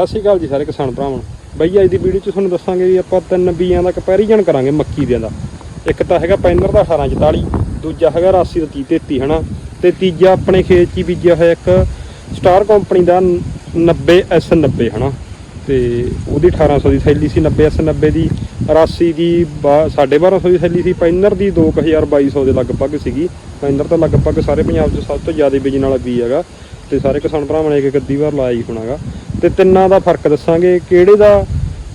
ਸਤਿ ਸ਼੍ਰੀ ਅਕਾਲ ਜੀ ਸਾਰੇ ਕਿਸਾਨ ਭਰਾਵਾਂ। ਨੂੰ ਬਈ, ਅੱਜ ਦੀ ਵੀਡੀਓ 'ਚ ਤੁਹਾਨੂੰ ਦੱਸਾਂਗੇ ਵੀ ਆਪਾਂ ਤਿੰਨ ਬੀਆਂ ਦਾ ਕੰਪੈਰੀਜ਼ਨ ਕਰਾਂਗੇ ਮੱਕੀ ਦੇ ਦਾ। ਇੱਕ ਤਾਂ ਹੈਗਾ ਪੈਨਰ ਦਾ 1844 ਦੂਜਾ ਹੈਗਾ ਰਾਸੀ ਦਾ 3033 ਹਨਾ? ਤੇ ਤੀਜਾ ਆਪਣੇ ਖੇਤ 'ਚ ਹੀ ਬੀਜਿਆ ਹੋਇਆ ਇੱਕ ਸਟਾਰ ਕੰਪਨੀ ਦਾ 90S90 ਹਨਾ? ਤੇ ਉਹਦੀ 1800 ਦੀ ਥੈਲੀ ਸੀ 90S90 ਦੀ। ਰਾਸੀ ਦੀ 1250 ਦੀ ਥੈਲੀ ਸੀ, ਪੈਨਰ ਦੀ 2200 ਦੇ ਲਗਭਗ ਸੀਗੀ। ਪੈਨਰ ਤਾਂ ਲਗਭਗ ਸਾਰੇ ਪੰਜਾਬ 'ਚ ਸਭ ਤੋਂ ਜ਼ਿਆਦਾ ਬੀਜਣ ਵਾਲਾ ਬੀ ਹੈਗਾ। ਤੇ ਸਾਰੇ ਕਿਸਾਨ ਭਰਾਵਾਂ ਨੇ ਇੱਕ ਇੱਕ ਅੱਧੀ ਵਾਰ ਲਾਇਆ ਹੀ ਹੋਣਾਗਾ ਤੇ ਤਿੰਨਾਂ ਦਾ ਫ਼ਰਕ ਦੱਸਾਂਗੇ, ਕਿਹੜੇ ਦਾ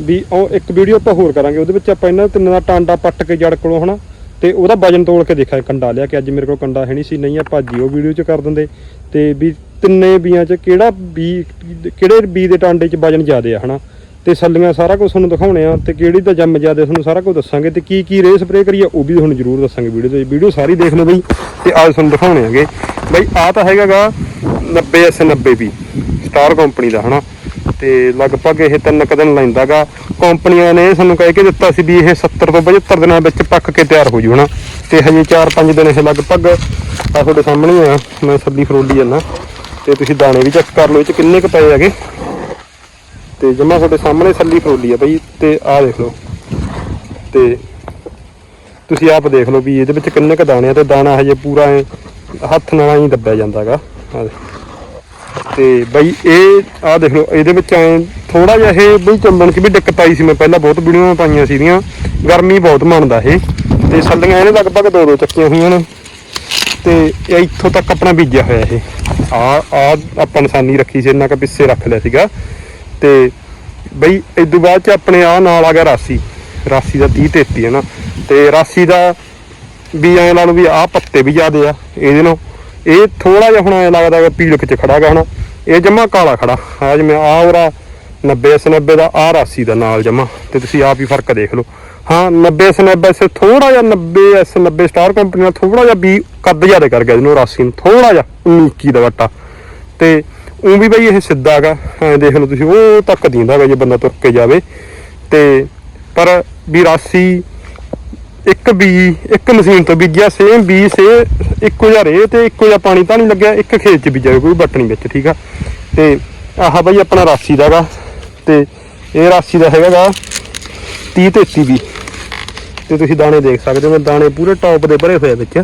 ਵੀ ਉਹ ਇੱਕ ਵੀਡੀਓ ਆਪਾਂ ਹੋਰ ਕਰਾਂਗੇ, ਉਹਦੇ ਵਿੱਚ ਆਪਾਂ ਇਹਨਾਂ ਤਿੰਨਾਂ ਦਾ ਟਾਂਡਾ ਪੱਟ ਕੇ ਜੜ ਕੋਲੋਂ ਹਨਾ, ਤੇ ਉਹਦਾ ਵਜਨ ਤੋਲ ਕੇ ਦੇਖਿਆ ਕੰਡਾ ਲਿਆ ਕਿ ਅੱਜ ਮੇਰੇ ਕੋਲ ਕੰਡਾ ਹੈ ਨਹੀਂ ਸੀ, ਨਹੀਂ ਆਪਾਂ ਅੱਜ ਹੀ ਉਹ ਵੀਡੀਓ 'ਚ ਕਰ ਦਿੰਦੇ, ਤੇ ਵੀ ਤਿੰਨੇ ਬੀਆਂ 'ਚ ਕਿਹੜਾ ਬੀ, ਕਿਹੜੇ ਬੀ ਦੇ ਟਾਂਡੇ 'ਚ ਵਜਨ ਜ਼ਿਆਦਾ ਆ ਹਨਾ, ਤੇ ਸੱਲੀਆਂ ਸਾਰਾ ਕੁਝ ਤੁਹਾਨੂੰ ਦਿਖਾਉਣੇ ਆ, ਤੇ ਕਿਹੜੀ ਦਾ ਜੰਮ ਜ਼ਿਆਦਾ ਤੁਹਾਨੂੰ ਸਾਰਾ ਕੁਝ ਦੱਸਾਂਗੇ, ਤੇ ਕੀ ਕੀ ਰੇ ਸਪਰੇ ਕਰੀਏ, ਉਹ ਵੀ ਤੁਹਾਨੂੰ ਜ਼ਰੂਰ ਦੱਸਾਂਗੇ ਵੀਡੀਓ ਤੇ ਵੀਡੀਓ ਸਾਰੀ ਦੇਖ ਲਓ ਬਈ, ਤੇ ਅੱਜ ਤੁਹਾਨੂੰ ਦਿਖਾਉਣੇ ਆਗੇ ਬਈ ਆ ਤਾਂ ਹੈਗਾਗਾ 90S90 ਵੀ ਸਟਾਰ ਕੰਪਨੀ ਦਾ ਹਨਾ। ਤੇ ਲਗਭਗ ਇਹ ਤਿੰਨ ਕੁ ਦਿਨ ਲੈਂਦਾਗਾ। ਕੰਪਨੀਆਂ ਨੇ ਸਾਨੂੰ ਕਹਿ ਕੇ ਦਿੱਤਾ ਸੀ ਵੀ ਇਹ 70 ਤੋਂ 75 ਦਿਨਾਂ ਵਿੱਚ ਪੱਕ ਕੇ ਤਿਆਰ ਹੋ ਜੂ, ਹਨਾ? ਤੇ ਹਜੇ 4-5 ਦਿਨ ਇਹ ਲਗਭਗ ਆ ਤੁਹਾਡੇ ਸਾਹਮਣੇ ਆ। ਮੈਂ ਸੱਲੀ ਫਰੋਲੀ ਜਾਂਦਾ। ਤੇ ਤੁਸੀਂ ਦਾਣੇ ਵੀ ਚੈੱਕ ਕਰ ਲਓ, ਇਹ ਚ ਕਿੰਨੇ ਕੁ ਪਏ ਹੈਗੇ। ਤੇ ਜਮਾ ਤੁਹਾਡੇ ਸਾਹਮਣੇ ਸੱਲੀ ਫਰੋਲੀ ਆ ਬਈ, ਤੇ ਆਹ ਦੇਖ ਲਓ। ਤੇ ਤੁਸੀਂ ਆਪ ਦੇਖ ਲਓ ਵੀ ਇਹਦੇ ਵਿੱਚ ਕਿੰਨੇ ਕੁ ਦਾਣੇ ਆ, ਤੇ ਦਾਣਾ ਹਜੇ ਪੂਰਾ ਹੱਥ ਨਾਲ ਹੀ ਦੱਬਿਆ ਜਾਂਦਾਗਾ। ਆਹ ਦੇਖੋ। ਤੇ ਬਈ ਇਹ ਆਹ ਦੇਖ ਲਓ, ਇਹਦੇ ਵਿੱਚ ਐ ਥੋੜਾ ਜਿਹਾ ਇਹ ਬਈ ਚੱਲਣ 'ਚ ਵੀ ਦਿੱਕਤ ਆਈ ਸੀ ਮੈਂ ਪਹਿਲਾਂ, ਬਹੁਤ ਵੀਡੀਓਆਂ ਪਾਈਆਂ ਸੀਗੀਆਂ, ਗਰਮੀ ਬਹੁਤ ਮੰਨਦਾ ਇਹ। ਤੇ ਸੱਲੀਆਂ ਇਹਨੇ ਲਗਭਗ ਦੋ ਦੋ ਚੱਕੀਆਂ ਹੋਈਆਂ ਨੇ। ਤੇ ਇਹ ਇੱਥੋਂ ਤੱਕ ਆਪਣਾ ਬੀਜਿਆ ਹੋਇਆ ਇਹ। ਆ ਆ ਆਪਾਂ ਨਿਸ਼ਾਨੀ ਰੱਖੀ ਸੀ, ਇੰਨਾ ਕੁ ਪਿੱਛੇ ਰੱਖ ਲਿਆ ਸੀਗਾ। ਤੇ ਬਈ ਇਦੋਂ ਬਾਅਦ ਚ ਆਪਣੇ ਆ ਨਾਲ ਆ ਗਿਆ ਰਾਸੀ। ਰਾਸੀ ਦਾ 30 33 ਹੈ ਨਾ। ਤੇ ਰਾਸੀ ਦਾ ਵੀ ਐਂ ਲਾ ਲਓ ਵੀ ਆਹ ਪੱਤੇ ਵੀ ਜ਼ਿਆਦੇ ਆ, ਇਹਦੇ ਨਾਲ ਇਹ ਥੋੜਾ ਜਿਹਾ ਹੁਣ ਐਂ ਲੱਗਦਾ ਹੈ ਪੀਲਕ ਚ ਖੜਾ ਗਾ ਹਨਾ ਇਹ ਜਮਾ ਕਾਲਾ ਖੜਾ ਆ ਜਿਵੇਂ ਆ ਉਹਦਾ 90 90 ਦਾ ਆ ਰਾਸੀ ਦਾ ਨਾਲ ਜਮਾ। ਤੇ ਤੁਸੀਂ ਆਪ ਹੀ ਫ਼ਰਕ ਦੇਖ ਲਓ। ਹਾਂ 90 90 ਸੇ ਥੋੜਾ ਜਿਹਾ 90 ਐਸ 90 ਸਟਾਰ ਕੰਪਨੀ ਨਾਲ ਥੋੜਾ ਜਿਹਾ ਵੀ ਕੱਦ ਜ਼ਿਆਦਾ ਕਰ ਗਿਆ ਇਹਨੂੰ ਰਾਸੀ ਨੂੰ। ਥੋੜਾ ਜਿਹਾ 19 ਦਾ ਵੱਟਾ। ਤੇ ਉਹ ਵੀ ਬਈ ਇਹ ਸਿੱਧਾ ਹੈਗਾ ਐਂ ਦੇਖ ਲਓ ਤੁਸੀਂ, ਉਹ ਤੱਕ ਦੀਂਦਾ ਹੈਗਾ ਜੇ ਬੰਦਾ ਤੁਰ ਕੇ ਜਾਵੇ। ਤੇ ਪਰ ਵੀ ਰਾਸੀ ਇੱਕ ਬੀ, ਇੱਕ ਮਸ਼ੀਨ ਤੋਂ ਬੀਜਿਆ ਸੇਮ ਬੀ ਸੇ ਇੱਕੋ ਜਿਹਾ ਰੇ ਤੇ ਇੱਕੋ ਜਿਹਾ ਪਾਣੀ ਤਾਂ ਨਹੀਂ ਲੱਗਿਆ, ਇੱਕ ਖੇਤ 'ਚ ਬੀਜਿਆ ਕੋਈ ਬੱਟ ਵਿੱਚ, ਠੀਕ ਆ? ਤੇ ਆਹ ਬਾਈ ਆਪਣਾ ਰਾਸੀ ਦਾਗਾ ਤੇ ਇਹ ਰਾਸੀ ਦਾ ਹੈਗਾਗਾ 30 33 ਵੀ ਤੇ ਤੁਸੀਂ ਦਾਣੇ ਦੇਖ ਸਕਦੇ ਹੋ ਦਾਣੇ ਪੂਰੇ ਟੌਪ ਦੇ ਭਰੇ ਹੋਏ ਆ ਵਿੱਚ।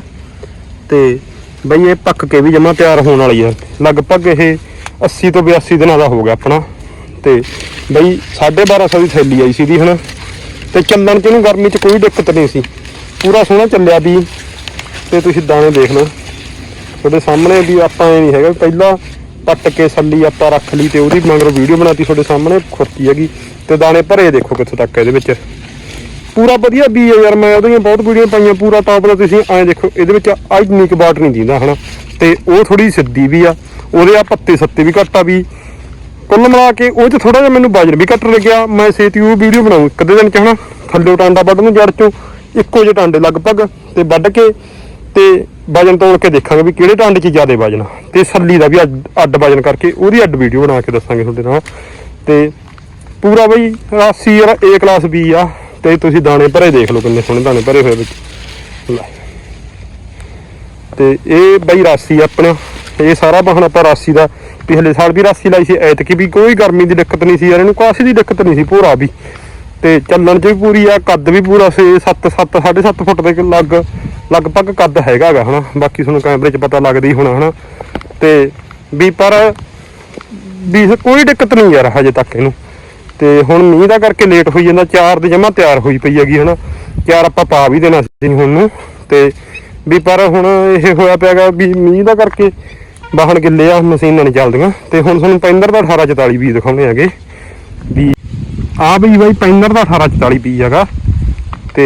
ਤੇ ਬਈ ਇਹ ਪੱਕ ਕੇ ਵੀ ਜਮਾ ਤਿਆਰ ਹੋਣ ਵਾਲੀ ਆ। ਲਗਭਗ ਇਹ 80 ਤੋਂ 82 ਦਿਨਾਂ ਦਾ ਹੋ ਗਿਆ ਆਪਣਾ। ਤੇ ਬਈ 1250 ਦੀ ਥੈਲੀ ਆਈ ਸੀ ਦੀ ਹਨਾ? ਤੇ ਚੱਲਣ ਚ ਇਹਨੂੰ ਗਰਮੀ ਚ ਕੋਈ ਦਿੱਕਤ ਨਹੀਂ ਸੀ। ਪੂਰਾ ਸੋਹਣਾ ਚੱਲਿਆ ਵੀ। ਤੇ ਤੁਸੀਂ ਦਾਣੇ ਦੇਖ ਲਓ ਤੁਹਾਡੇ ਸਾਹਮਣੇ ਵੀ ਆਪਾਂ ਇਹ ਨਹੀਂ ਹੈਗਾ ਵੀ ਪਹਿਲਾਂ ਪੱਟ ਕੇ ਸੱਲੀ ਆਪਾਂ ਰੱਖ ਲਈ ਤੇ ਉਹਦੀ ਮਗਰ ਵੀਡੀਓ ਬਣਾਤੀ ਤੁਹਾਡੇ ਸਾਹਮਣੇ ਖੁਰਤੀ ਹੈਗੀ। ਤੇ ਦਾਣੇ ਭਰੇ ਦੇਖੋ ਕਿੱਥੋਂ ਤੱਕ ਇਹਦੇ ਵਿੱਚ। ਪੂਰਾ ਵਧੀਆ ਬੀ ਹੈ ਯਾਰ, ਮੈਂ ਉਹਦੀਆਂ ਬਹੁਤ ਵੀਡੀਓ ਪਾਈਆਂ, ਪੂਰਾ ਟੌਪ ਦਾ ਤੁਸੀਂ ਐਂ ਦੇਖੋ, ਇਹਦੇ ਵਿੱਚ ਆਹ ਨਿਕ ਬਾਟ ਨਹੀਂ ਦਿੰਦਾ, ਹਨਾ। ਤੇ ਉਹ ਥੋੜੀ ਸਿੱਧੀ ਵੀ ਆ, ਉਹਦੇ ਆ ਪੱਤੇ ਸੱਤੇ ਵੀ ਘੱਟ ਆ ਵੀ। ਕੁੱਲ ਮਿਲਾ ਕੇ ਉਹ ਚ ਥੋੜਾ ਜਿਹਾ ਮੈਨੂੰ ਵਜਨ ਵੀ ਘੱਟ ਲੱਗਿਆ। ਮੈਂ ਛੇਤੀ ਉਹ ਵੀਡੀਓ ਬਣਾਉਂ। ਇੱਕ ਅੱਧੇ ਦਿਨ ਚ ਹਨਾ, ਥੱਲੇ ਟਾਂਡਾ ਵੱਢ ਨੂੰ ਜੜ ਚੋਂ, ਇੱਕੋ ਜਿਹੇ ਟਾਂਡੇ ਲਗਭਗ ਤੇ ਵੱਢ ਕੇ ਤੇ ਵਜਨ ਤੋਲ ਕੇ ਦੇਖਾਂਗੇ ਵੀ ਕਿਹੜੇ ਟਾਂਡੇ 'ਚ ਜ਼ਿਆਦਾ ਵਜਨ ਆ। ਤੇ ਸੱਲੀ ਦਾ ਵੀ ਅੱਡ- ਅੱਡ ਵਜਨ ਕਰਕੇ ਉਹਦੀ ਅੱਡ ਵੀਡੀਓ ਬਣਾ ਕੇ ਦੱਸਾਂਗੇ ਤੁਹਾਡੇ ਨਾਲ। ਤੇ ਪੂਰਾ ਬਈ ਰਾਸੀ ਯਾਰ A ਕਲਾਸ B ਆ। ਤੇ ਤੁਸੀਂ ਦਾਣੇ ਭਰੇ ਦੇਖ ਲਓ ਕਿੰਨੇ ਸੋਹਣੇ ਦਾਣੇ ਭਰੇ ਹੋਏ ਵਿੱਚ। ਲੈ। ਤੇ ਇਹ ਬਈ ਰਾਸੀ ਆਪਣਾ। ਇਹ ਸਾਰਾ ਬਹਣ ਆਪਾਂ ਰਾਸੀ ਦਾ ਪਿਛਲੇ ਸਾਲ ਵੀ ਰਾਸੀ ਲਾਈ ਸੀ, ਐਤਕੀ ਵੀ ਕੋਈ ਗਰਮੀ ਦੀ ਦਿੱਕਤ ਨਹੀਂ ਸੀ ਯਾਰ, ਇਹਨੂੰ ਕਾਸੀ ਦੀ ਦਿੱਕਤ ਨਹੀਂ ਸੀ ਭੋਰਾ ਵੀ। ਤੇ ਚੱਲਣ 'ਚ ਵੀ ਪੂਰੀ ਆ, ਕੱਦ ਵੀ ਪੂਰਾ 6 7 7 7.5 ਫੁੱਟ ਦੇ ਲੱਗ, ਲਗਭਗ ਕੱਦ ਹੈਗਾ ਹਨਾ। ਬਾਕੀ ਤੁਹਾਨੂੰ ਕੈਮਰੇ 'ਚ ਪਤਾ ਲੱਗਦਾ ਹੀ ਹੋਣਾ, ਹਨਾ। ਤੇ ਵੀ ਪਰ ਵੀ ਕੋਈ ਦਿੱਕਤ ਨਹੀਂ ਯਾਰ ਹਜੇ ਤੱਕ ਇਹਨੂੰ। ਤੇ ਹੁਣ ਮੀਂਹ ਦਾ ਕਰਕੇ ਲੇਟ ਹੋਈ ਜਾਂਦਾ, ਚਾਰ ਦੇ ਜਮਾ ਤਿਆਰ ਹੋਈ ਪਈ ਹੈਗੀ, ਹਨਾ। ਚਾਰ ਆਪਾਂ ਪਾ ਵੀ ਦੇਣਾ ਸੀ ਹੁਣ ਨੂੰ। ਤੇ ਵੀ ਪਰ ਹੁਣ ਇਹ ਹੋਇਆ ਪਿਆਗਾ ਵੀ ਮੀਂਹ ਦਾ ਕਰਕੇ ਵਾਹਣ ਗਿੱਲੇ ਆ ਮਸ਼ੀਨਾਂ ਨਹੀਂ ਚੱਲਦੀਆਂ। ਤੇ ਹੁਣ ਤੁਹਾਨੂੰ ਪੈਂਦਰ ਦਾ 1844 ਵੀ ਦਿਖਾਉਣੇ ਹੈਗੇ। ਵੀ ਆ ਵੀ ਬਾਈ ਪੈਂਦਰ ਦਾ 1844 ਬੀਜ ਹੈਗਾ। ਤੇ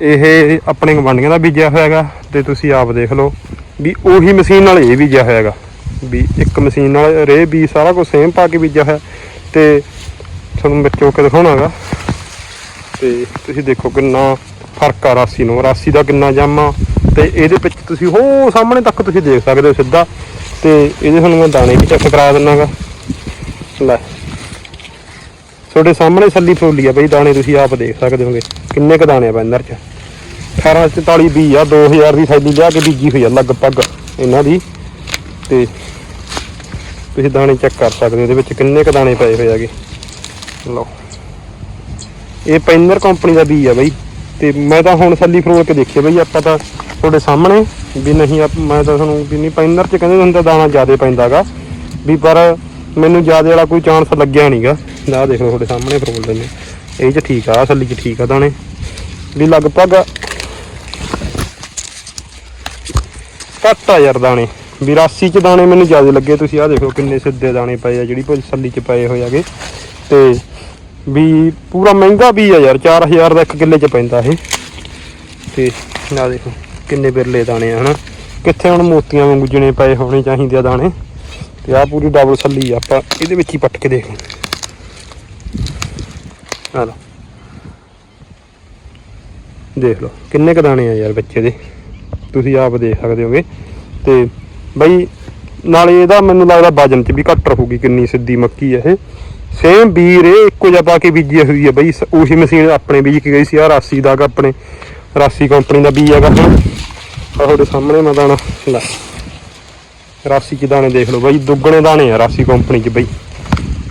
ਇਹ ਆਪਣੇ ਗਵਾਂਡੀਆਂ ਦਾ ਬੀਜਿਆ ਹੋਇਆ ਹੈਗਾ। ਤੇ ਤੁਸੀਂ ਆਪ ਦੇਖ ਲਓ ਵੀ ਉਹੀ ਮਸ਼ੀਨ ਨਾਲ ਇਹ ਬੀਜਿਆ ਹੋਇਆ ਵੀ ਇੱਕ ਮਸ਼ੀਨ ਨਾਲ ਰੇ ਬੀ ਸਾਰਾ ਕੁਝ ਸੇਮ ਪਾ ਕੇ ਬੀਜਿਆ ਹੋਇਆ। ਤੇ ਤੁਹਾਨੂੰ ਵਿੱਚੋਂ ਕੇ ਦਿਖਾਉਣਾਗਾ ਤੇ ਤੁਸੀਂ ਦੇਖੋ ਕਿੰਨਾ ਫ਼ਰਕ ਆ ਰਾਸੀ ਨੂੰ। ਰਾਸੀ ਦਾ ਕਿੰਨਾ ਜਾਮਾ ਤੇ ਇਹਦੇ ਵਿੱਚ ਤੁਸੀਂ ਹੋ ਸਾਹਮਣੇ ਤੱਕ ਤੁਸੀਂ ਦੇਖ ਸਕਦੇ ਹੋ ਸਿੱਧਾ ਤੇ ਇਹਦੇ ਤੁਹਾਨੂੰ ਮੈਂ ਦਾਣੇ ਵੀ ਚੈੱਕ ਕਰਾ ਦਿੰਨਾਗਾ। ਲੈ। ਤੁਹਾਡੇ ਸਾਹਮਣੇ ਸੱਲੀ ਫਰੋਲੀ ਆ ਬਈ, ਦਾਣੇ ਤੁਸੀਂ ਆਪ ਦੇਖ ਸਕਦੇ ਹੋਗੇ। ਕਿੰਨੇ ਕ ਦਾਣੇ ਆ ਬੰਦਰ ਚ? 1844 20 ਆ 2000 ਦੀ ਸੈਲੀ ਲਿਆ ਕੇ ਬੀਜੀ ਹੋਈ ਆ, ਲਗਭਗ ਇਹਨਾਂ ਦੀ। ਤੇ ਤੁਸੀਂ ਦਾਣੇ ਚੈੱਕ ਕਰ ਸਕਦੇ ਹੋ ਇਹਦੇ ਵਿੱਚ ਕਿੰਨੇ ਕ ਦਾਣੇ ਪਏ ਹੋਏ ਹੈਗੇ। ਲਓ। ਇਹ ਪੈਨਰ ਕੰਪਨੀ ਦਾ ਬੀਜ ਆ ਬਈ। ਤੇ ਮੈਂ ਤਾਂ ਹੁਣ ਸੱਲੀ ਫਰੋਲ ਕੇ ਦੇਖਿਆ ਬਈ, ਆਪਾਂ ਤਾਂ ਤੁਹਾਡੇ ਸਾਹਮਣੇ ਵੀ ਨਹੀਂ ਆਪ- ਮੈਂ ਤਾਂ ਤੁਹਾਨੂੰ ਵੀ ਨਹੀਂ ਪੈਨਰ ਚ ਕਹਿੰਦੇ ਹੁੰਦਾ ਦਾਣਾ ਜ਼ਿਆਦਾ ਪੈਂਦਾਗਾ। ਵੀ ਪਰ ਮੈਨੂੰ ਜ਼ਿਆਦਾ ਵਾਲਾ ਕੋਈ ਚਾਂਸ ਲੱਗਿਆ ਨਹੀਂਗਾ ਆਹ ਦੇਖ ਲਓ ਤੁਹਾਡੇ ਸਾਹਮਣੇ ਫਰੋਲ ਨੇ। ਇਹ ਚ ਠੀਕ ਆ ਸੱਲੀ ਚ ਠੀਕ ਆ ਦਾਣੇ। ਵੀ ਲਗਭਗ ਘੱਟ ਆ ਯਾਰ ਦਾਣੇ। ਵੀ 80 ਚ ਦਾਣੇ ਮੈਨੂੰ ਜ਼ਿਆਦਾ ਲੱਗੇ। ਤੁਸੀਂ ਆਹ ਦੇਖੋ ਕਿੰਨੇ ਸਿੱਧੇ ਦਾਣੇ ਪਏ ਆ, ਜਿਹੜੀ ਭੁੱਲ ਚ ਪਏ ਹੋਏ ਹੈਗੇ। ਤੇ ਵੀ ਪੂਰਾ ਮਹਿੰਗਾ ਵੀ ਆ ਯਾਰ 4000 ਦਾ ਇੱਕ ਕਿੱਲੇ ਚ ਪੈਂਦਾ ਇਹ। ਤੇ ਨਾ ਦੇਖੋ। ਕਿੰਨੇ ਬਿਰਲੇ ਦਾਣੇ ਆ, ਹਨਾ? ਕਿੱਥੇ ਹੁਣ ਮੋਤੀਆਂ ਵਾਂਗੂ ਜਿਣੇ ਪਏ ਹੋਣੇ ਚਾਹੀਦੇ ਆ ਦਾਣੇ? ਤੇ ਆ ਪੂਰੀ ਡਬਲ ਸੱਲੀ ਆ, ਆਪਾਂ ਇਹਦੇ ਵਿੱਚ ਹੀ ਪੱਟ ਕੇ ਦੇਖ ਆ ਲਓ। ਦੇਖ ਲਓ, ਕਿੰਨੇ ਕ ਦਾਣੇ ਆ ਯਾਰ ਬੱਚੇ ਦੇ। ਤੁਸੀਂ ਆਪ ਦੇਖ ਸਕਦੇ ਹੋਗੇ। ਤੇ ਬਈ, ਨਾਲੇ ਇਹਦਾ ਮੈਨੂੰ ਲੱਗਦਾ ਵਜਨ ਚ ਵੀ ਘੱਟ ਰਹੂਗੀ, ਕਿੰਨੀ ਸਿੱਧੀ ਮੱਕੀ ਹੈ ਇਹ। ਸੇਮ ਬੀਰ ਇਹ, ਇੱਕੋ ਜਿਹਾ ਪਾ ਕੇ ਬੀਜੀ ਹੋਈ ਹੈ ਬਈ, ਸ- ਉਹੀ ਮਸ਼ੀਨ ਆਪਣੇ ਬੀਜ ਕੇ ਗਈ ਸੀ ਆ ਰਾਸੀ ਦਾ ਆਪਣੇ, ਰਾਸੀ ਕੰਪਨੀ ਦਾ ਬੀਜ ਹੈਗਾ। ਹੁਣ ਤੁਹਾਡੇ ਸਾਹਮਣੇ ਮੈਂ ਦਾਣਾ। ਲੈ। ਰਾਸੀ ਚ ਦਾਣੇ ਦੇਖ ਲਓ ਬਈ, ਦੁੱਗਣੇ ਦਾਣੇ ਆ ਰਾਸੀ ਕੰਪਨੀ ਚ ਬਈ।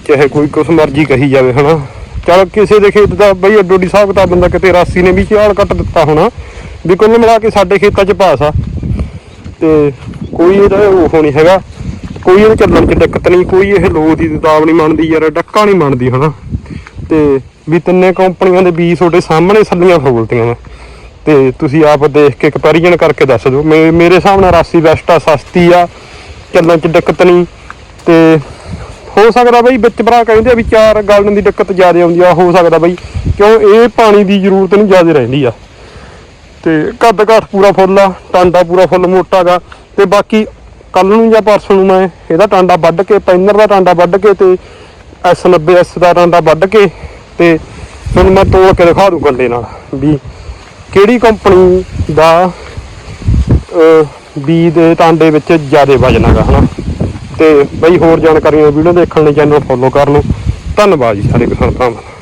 ਚਾਹੇ ਕੋਈ ਕੁਛ ਮਰਜ਼ੀ ਕਹੀ ਜਾਵੇ, ਹਨਾ। ਚਲ ਕਿਸੇ ਦੇ ਖੇਤ ਦਾ ਬਈ, ਅੱਡੋ ਅੱਡੀ ਹਿਸਾਬ ਕਿਤਾਬ ਬੰਦਾ ਕਿਤੇ ਰਾਸੀ ਨੇ ਵੀ ਝਾੜ ਕੱਟ ਦਿੱਤਾ ਹੋਣਾ, ਵੀ ਕੁੱਲ ਮਿਲਾ ਕੇ ਸਾਡੇ ਖੇਤਾਂ 'ਚ ਪਾਸ ਆ। ਤੇ ਕੋਈ ਇਹਦਾ ਉਹ ਨਹੀਂ ਹੈਗਾ। ਕੋਈ ਇਹਦੇ ਚੱਲਣ 'ਚ ਦਿੱਕਤ ਨਹੀਂ, ਕੋਈ ਇਹ ਲੋ ਦੀ ਦਾਬ ਨਹੀਂ ਮੰਨਦੀ ਯਾਰ, ਡੱਕਾ ਨਹੀਂ ਮੰਨਦੀ, ਹਨਾ। ਤੇ ਵੀ ਤਿੰਨੇ ਕੰਪਨੀਆਂ ਦੇ ਬੀਜ ਤੁਹਾਡੇ ਸਾਹਮਣੇ ਸੱਲੀਆਂ ਫੋਲਤੀਆਂ ਵਾ ਤੇ ਤੁਸੀਂ ਆਪ ਦੇਖ ਕੇ ਕੰਪੈਰੀਜ਼ਨ ਕਰਕੇ ਦੱਸ ਦਿਓ। ਮੇ- ਮੇਰੇ ਹਿਸਾਬ ਨਾਲ ਰਾਸੀ ਬੈਸਟ ਆ, ਸਸਤੀ ਆ, ਚੱਲਣ 'ਚ ਦਿੱਕਤ ਨਹੀਂ। ਤੇ ਹੋ ਸਕਦਾ ਬਈ ਵਿੱਚ ਭਰਾ ਕਹਿੰਦੇ ਆ ਵੀ ਚਾਰ ਗਾਲਣ ਦੀ ਦਿੱਕਤ ਜ਼ਿਆਦਾ ਆਉਂਦੀ ਆ, ਹੋ ਸਕਦਾ ਬਈ। ਕਿਉਂ? ਇਹ ਪਾਣੀ ਦੀ ਜ਼ਰੂਰਤ ਨਹੀਂ ਜ਼ਿਆਦਾ ਰਹਿੰਦੀ ਆ। ਤੇ ਘੱਟ ਘੱਟ ਪੂਰਾ ਫੁੱਲ ਆ, ਟਾਂਡਾ ਪੂਰਾ ਫੁੱਲ ਮੋਟਾ ਗਾ। ਤੇ ਬਾਕੀ ਕੱਲ ਨੂੰ ਜਾਂ ਪਰਸੋਂ ਨੂੰ ਮੈਂ ਇਹਦਾ ਟਾਂਡਾ ਵੱਢ ਕੇ, ਪੈਨਰ ਦਾ ਟਾਂਡਾ ਵੱਢ ਕੇ ਤੇ S90S ਦਾ ਟਾਂਡਾ ਵੱਢ ਕੇ ਤੇ ਤੁਹਾਨੂੰ ਮੈਂ ਤੋੜ ਕੇ ਦਿਖਾ ਦੂੰ ਗੱਲੇ ਨਾਲ ਵੀ ਕਿਹੜੀ ਕੰਪਨੀ ਦਾ ਅਹ, ਬੀ ਦੇ ਟਾਂਡੇ ਵਿੱਚ ਜ਼ਿਆਦਾ ਵਜਨ ਹੈਗਾ ਹਨਾ? ਤੇ ਬਈ ਹੋਰ ਜਾਣਕਾਰੀਆਂ ਵੀਡੀਓ ਦੇਖਣ ਲਈ ਚੈਨਲ ਫੋਲੋ ਕਰ ਲਓ। ਧੰਨਵਾਦ ਜੀ ਸਾਰੇ ਕਿਸਾਨ ਭਰਾਵਾਂ। ਦਾ